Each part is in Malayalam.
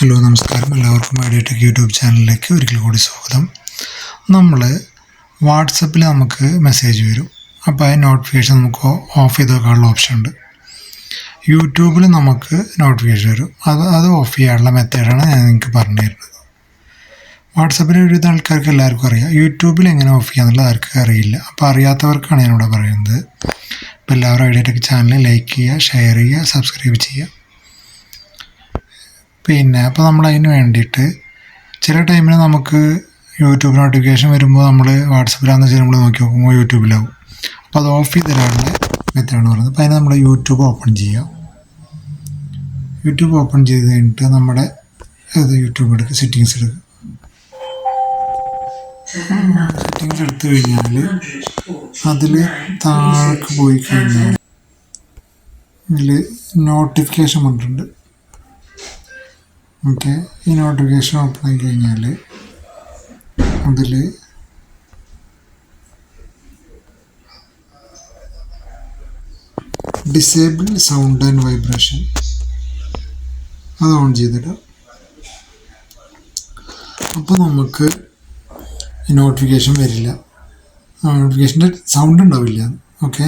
ഹലോ നമസ്കാരം. എല്ലാവർക്കും ഐഡിയടെക് യൂട്യൂബ് ചാനലിലേക്ക് ഒരിക്കൽ കൂടി സ്വാഗതം. നമ്മൾ വാട്സപ്പിൽ നമുക്ക് മെസ്സേജ് വരും. അപ്പോൾ ആ നോട്ടിഫിക്കേഷൻ നമുക്ക് ഓഫ് ചെയ്ത് വെക്കാനുള്ള ഓപ്ഷൻ ഉണ്ട്. യൂട്യൂബിൽ നമുക്ക് നോട്ടിഫിക്കേഷൻ വരും. അത് അത് ഓഫ് ചെയ്യാനുള്ള മെത്തേഡാണ് ഞാൻ നിങ്ങൾക്ക് പറഞ്ഞു തരുന്നത്. വാട്സപ്പിൽ ഒരുവിധ ആൾക്കാർക്ക് എല്ലാവർക്കും അറിയാം. യൂട്യൂബിൽ എങ്ങനെ ഓഫ് ചെയ്യാന്നുള്ളത് ആർക്കും അറിയില്ല. അപ്പോൾ അറിയാത്തവർക്കാണ് ഞാനിവിടെ പറയുന്നത്. അപ്പോൾ എല്ലാവരും ഐഡിയടെക് ചാനൽ ലൈക്ക് ചെയ്യുക ഷെയർ ചെയ്യുക സബ്സ്ക്രൈബ് ചെയ്യുക. പിന്നെ അപ്പോൾ നമ്മൾ അതിന് വേണ്ടിയിട്ട് ചില ടൈമിൽ നമുക്ക് യൂട്യൂബ് നോട്ടിഫിക്കേഷൻ വരുമ്പോൾ നമ്മൾ വാട്സപ്പിലാണെന്ന് വെച്ചാൽ നമ്മൾ നോക്കി നോക്കുമ്പോൾ യൂട്യൂബിലാവും. അപ്പോൾ അത് ഓഫ് ചെയ്ത് തരാനുള്ള എന്ന് പറയുന്നത് അപ്പോൾ അതിന് നമ്മൾ യൂട്യൂബ് ഓപ്പൺ ചെയ്യാം. യൂട്യൂബ് ഓപ്പൺ ചെയ്ത് കഴിഞ്ഞിട്ട് നമ്മുടെ ഇത് യൂട്യൂബ് എടുക്കുക സെറ്റിങ്സ് എടുക്കുക സെറ്റിങ്സ് എടുത്തു കഴിഞ്ഞാൽ അതിൽ താഴേക്ക് പോയി കഴിഞ്ഞാൽ ഇതിൽ നോട്ടിഫിക്കേഷൻ പറഞ്ഞിട്ടുണ്ട് ഓക്കെ. ഈ നോട്ടിഫിക്കേഷൻ ഓപ്പൺ ആയി കഴിഞ്ഞാൽ അതിൽ ഡിസേബിൾ സൗണ്ട് ആൻഡ് വൈബ്രേഷൻ അത് ഓൺ ചെയ്തിട്ട് അപ്പോൾ നമുക്ക് ഈ നോട്ടിഫിക്കേഷൻ വരില്ല. നോട്ടിഫിക്കേഷന്റെ സൗണ്ട് ഉണ്ടാവില്ല. ഓക്കെ.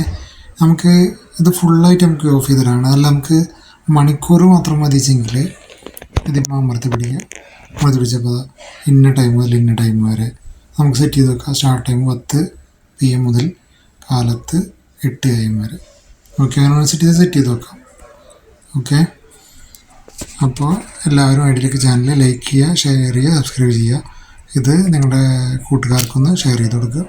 നമുക്ക് ഇത് ഫുള്ളായിട്ട് നമുക്ക് ഓഫ് ചെയ്തിടാണ് അല്ല നമുക്ക് മണിക്കൂർ മാത്രം മതിച്ചെങ്കിൽ ഇതിപ്പോൾ അമർത്തി പിടിക്കുക അമർത്തി പിടിച്ചപ്പോൾ ഇന്ന ടൈം മുതൽ ഇന്ന ടൈം വരെ നമുക്ക് സെറ്റ് ചെയ്ത് വെക്കാം. സ്റ്റാർട്ട് ടൈം പത്ത് പി എം മുതൽ കാലത്ത് എട്ട് എ എം വരെ. ഓക്കെ അങ്ങനെ സെറ്റ് ചെയ്ത് സെറ്റ് ചെയ്ത് വെക്കാം. ഓക്കെ അപ്പോൾ എല്ലാവരും ഐഡിയിലേക്ക് ചാനൽ ലൈക്ക് ചെയ്യുക ഷെയർ ചെയ്യുക സബ്സ്ക്രൈബ് ചെയ്യുക ഇത് നിങ്ങളുടെ കൂട്ടുകാർക്കൊന്ന് ഷെയർ ചെയ്ത് കൊടുക്കുക